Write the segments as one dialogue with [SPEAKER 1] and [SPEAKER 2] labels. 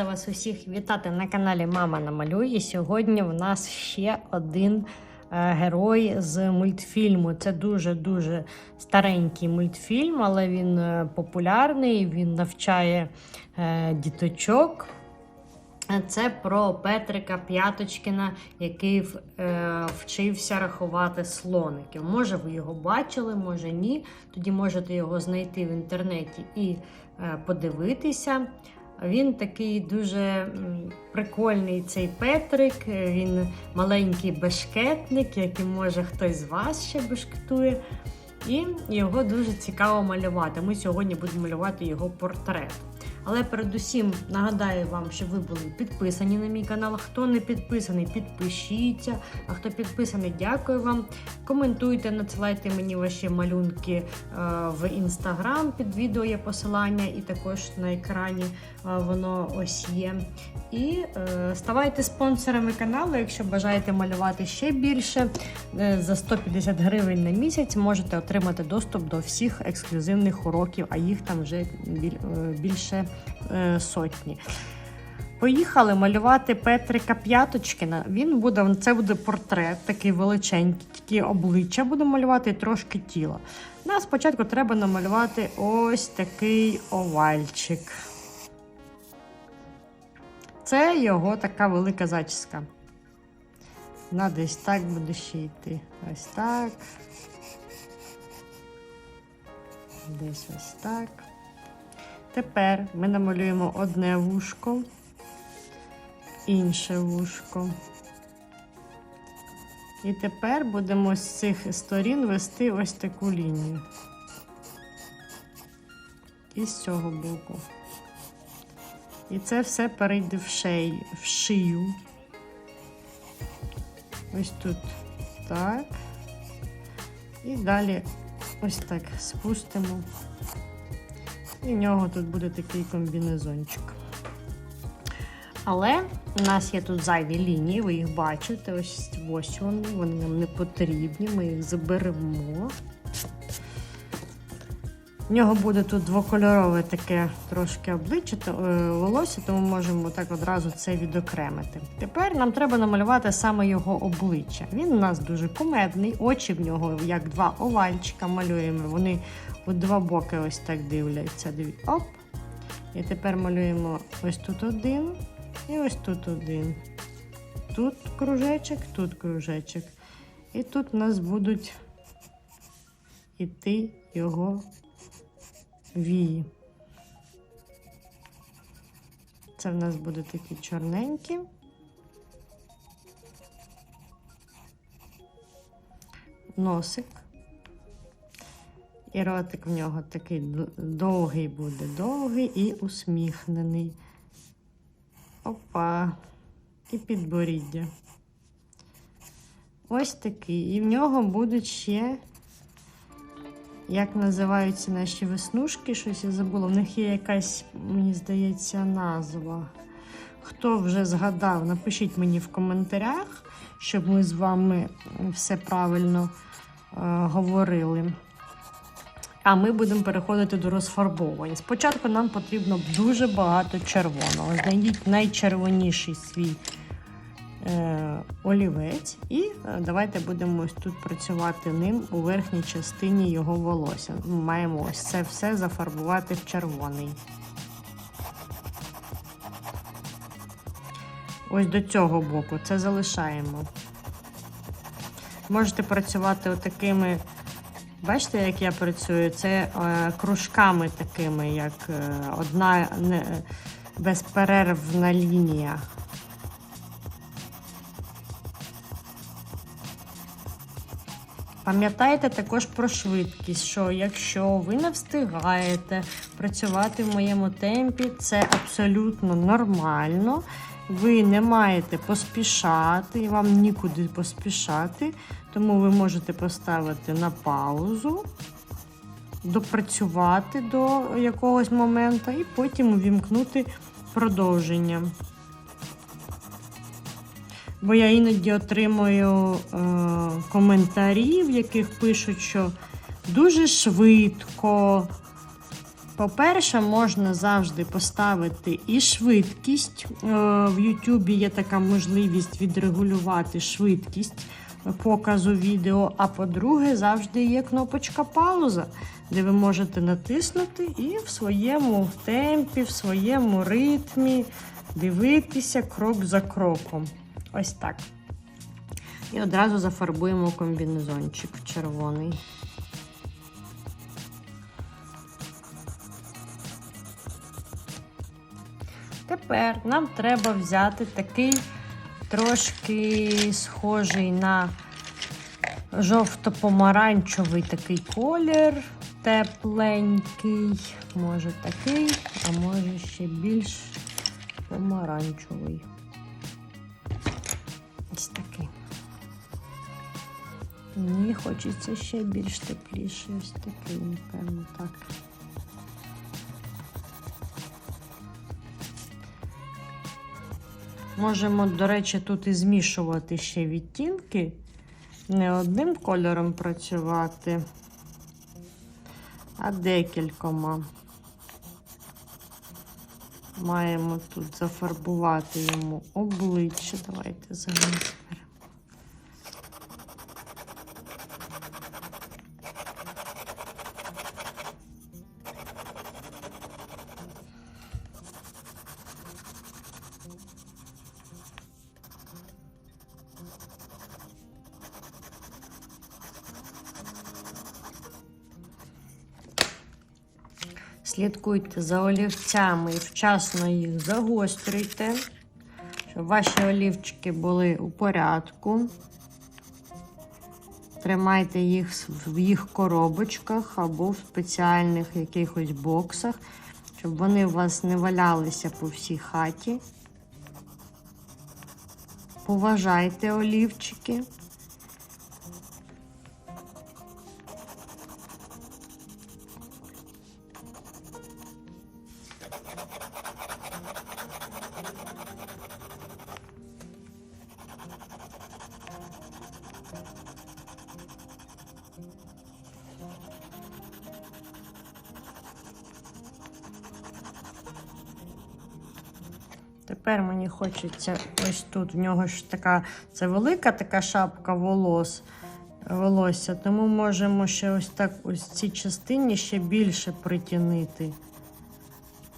[SPEAKER 1] Рада вас усіх вітати на каналі Мама намалює. Сьогодні в нас ще один е, герой з мультфільму. Це дуже-дуже старенький мультфільм, але він е, популярний, він навчає е, діточок. Це про Петрика П'яточкіна, який вчився рахувати слоників. Може, ви його бачили, може ні. Тоді можете його знайти в інтернеті і подивитися. Він такий дуже прикольний цей Петрик. Він маленький бешкетник, який може хтось з вас ще бешкетує. І його дуже цікаво малювати. Ми сьогодні будемо малювати його портрет. Але передусім нагадаю вам, щоб ви були підписані на мій канал. Хто не підписаний, підпишіться. А хто підписаний, дякую вам. Коментуйте, надсилайте мені ваші малюнки е, в інстаграм. Під відео є посилання, і також на екрані е, воно ось є. І е, ставайте спонсорами каналу, якщо бажаєте малювати ще більше. За 150 гривень на місяць можете отримати доступ до всіх ексклюзивних уроків, а їх там вже біль- більше сотні. Поїхали малювати Петрика П'яточкіна. Він буде, це буде портрет, такий величенький, тільки обличчя буде малювати і трошки тіла. Нам спочатку треба намалювати ось такий овальчик. Це його така велика зачіска. Вона десь так буде ще йти. Ось так. Десь ось так. Тепер ми намалюємо одне вушко, інше вушко. І тепер будемо з цих сторін вести ось таку лінію. І з цього боку. І це все перейде в, шею, в шию. Ось тут так. І далі ось так спустимо. І в нього тут буде такий комбінезончик. Але у нас є тут зайві лінії, ви їх бачите. Ось ось вони, вони нам не потрібні, ми їх заберемо. В нього буде тут двокольорове таке трошки обличчя, то- е, волосся, тому можемо так одразу це відокремити. Тепер нам треба намалювати саме його обличчя. Він у нас дуже кумедний, очі в нього як два овальчика малюємо. Вони у два боки ось так дивляться. Оп. І тепер малюємо ось тут один і ось тут один. Тут кружечок, тут кружечок. І тут у нас будуть іти його вії. Це в нас буде такі чорненькі. Носик. І ротик в нього такий довгий буде, довгий і усміхнений. Опа. І підборіддя. Ось такий. І в нього будуть ще, як називаються наші веснушки, щось я забула. В них є якась, мені здається, назва. Хто вже згадав, напишіть мені в коментарях, щоб ми з вами все правильно е, говорили. А ми будемо переходити до розфарбовування. Спочатку нам потрібно дуже багато червоного. Знайдіть найчервоніший свій олівець, і е, давайте будемо ось тут працювати ним у верхній частині його волосся. Ми маємо ось це все зафарбувати в червоний. Ось до цього боку це залишаємо. Можете працювати отакими. Бачите, як я працюю? Це е, кружками такими, як е, одна не, безперервна лінія. Пам'ятайте також про швидкість, що якщо ви не встигаєте працювати в моєму темпі, це абсолютно нормально. Ви не маєте поспішати, вам нікуди поспішати, тому ви можете поставити на паузу, допрацювати до якогось моменту і потім увімкнути продовження. Бо я іноді отримую е, коментарі, в яких пишуть, що дуже швидко По-перше, можна завжди поставити і швидкість. Е, В Ютубі є така можливість відрегулювати швидкість показу відео. А по-друге, завжди є кнопочка пауза, де ви можете натиснути і в своєму темпі, в своєму ритмі дивитися крок за кроком. Ось так. І одразу зафарбуємо комбінезончик червоний. Тепер нам треба взяти такий трошки схожий на жовто-помаранчевий такий колір, тепленький, може такий, а може ще більш помаранчевий. Ось такий. Мені хочеться ще більш тепліший, ось такий, напевно, так. Можемо, до речі, тут і змішувати ще відтінки. Не одним кольором працювати, а декількома. Маємо тут зафарбувати йому обличчя. Давайте загалом Слідкуйте за олівцями і вчасно їх загострюйте, щоб ваші олівчики були у порядку. Тримайте їх в їх коробочках або в спеціальних якихось боксах, щоб вони у вас не валялися по всій хаті. Поважайте олівчики. Тепер мені хочеться ось тут. В нього ж така це велика така шапка волос, волосся, тому можемо ще ось так ось цій частині ще більше притягнути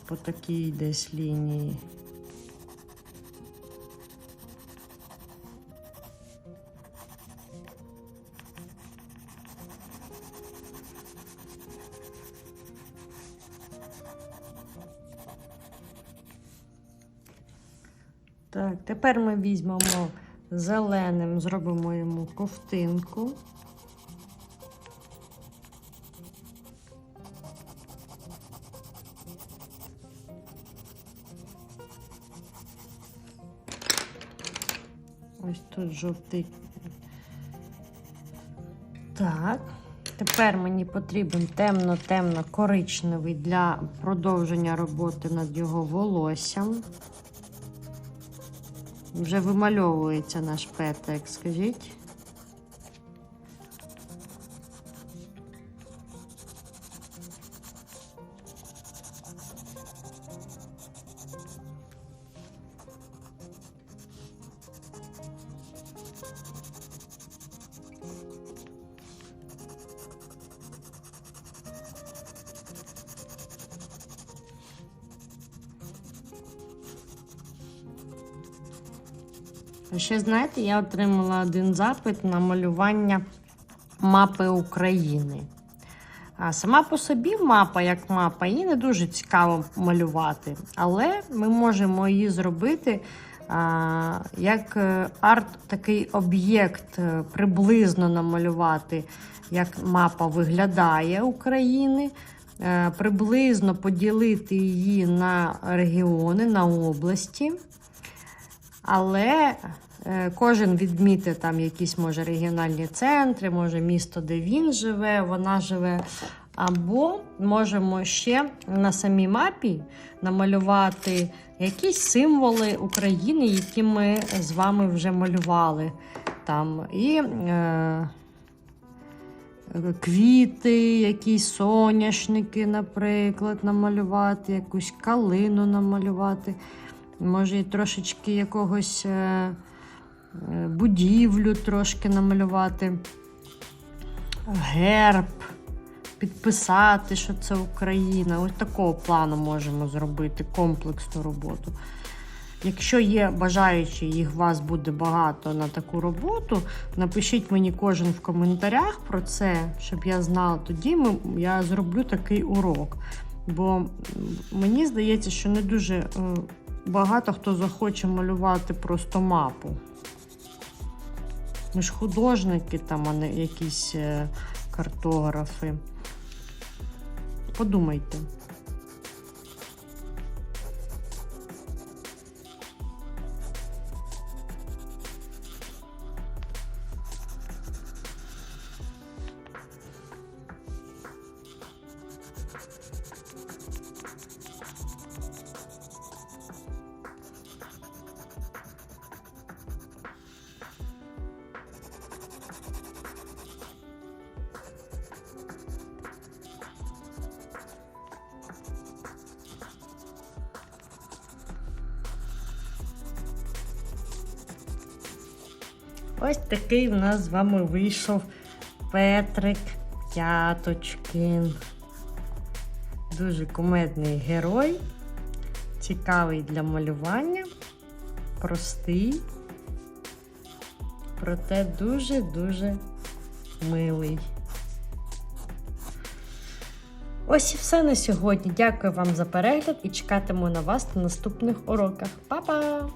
[SPEAKER 1] по такій десь лінії. Так, тепер ми візьмемо зеленим, зробимо йому ковтинку. Ось тут жовтий. Так. Тепер мені потрібен темно-темно коричневий для продовження роботи над його волоссям. Вже вимальовується наш петик, скажіть. Ще знаєте, я отримала один запит на малювання мапи України. А сама по собі мапа, як мапа, її не дуже цікаво малювати. Але ми можемо її зробити а, як е, арт, такий об'єкт, е, приблизно намалювати, як мапа виглядає України. е, Приблизно поділити її на регіони, на області. Але е, кожен відмітить там якісь може регіональні центри, може місто, де він живе, вона живе. Або можемо ще на самій мапі намалювати якісь символи України, які ми з вами вже малювали. Там. І е, квіти, якісь соняшники, наприклад, намалювати, якусь калину намалювати. Може, трошечки якогось е, е, будівлю трошки намалювати, герб, підписати, що це Україна. Ось такого плану можемо зробити комплексну роботу. Якщо є бажаючі, їх вас буде багато на таку роботу, напишіть мені кожен в коментарях про це, щоб я знала. Тоді ми, я зроблю такий урок. Бо мені здається, що не дуже е, багато хто захоче малювати просто мапу. Ми ж художники, там, а не якісь е, картографи. Подумайте. Ось такий в нас з вами вийшов Петрик П'яточкин. Дуже кумедний герой, цікавий для малювання, простий, проте дуже-дуже милий. Ось і все на сьогодні. Дякую вам за перегляд і чекатиму на вас на наступних уроках. Па-па!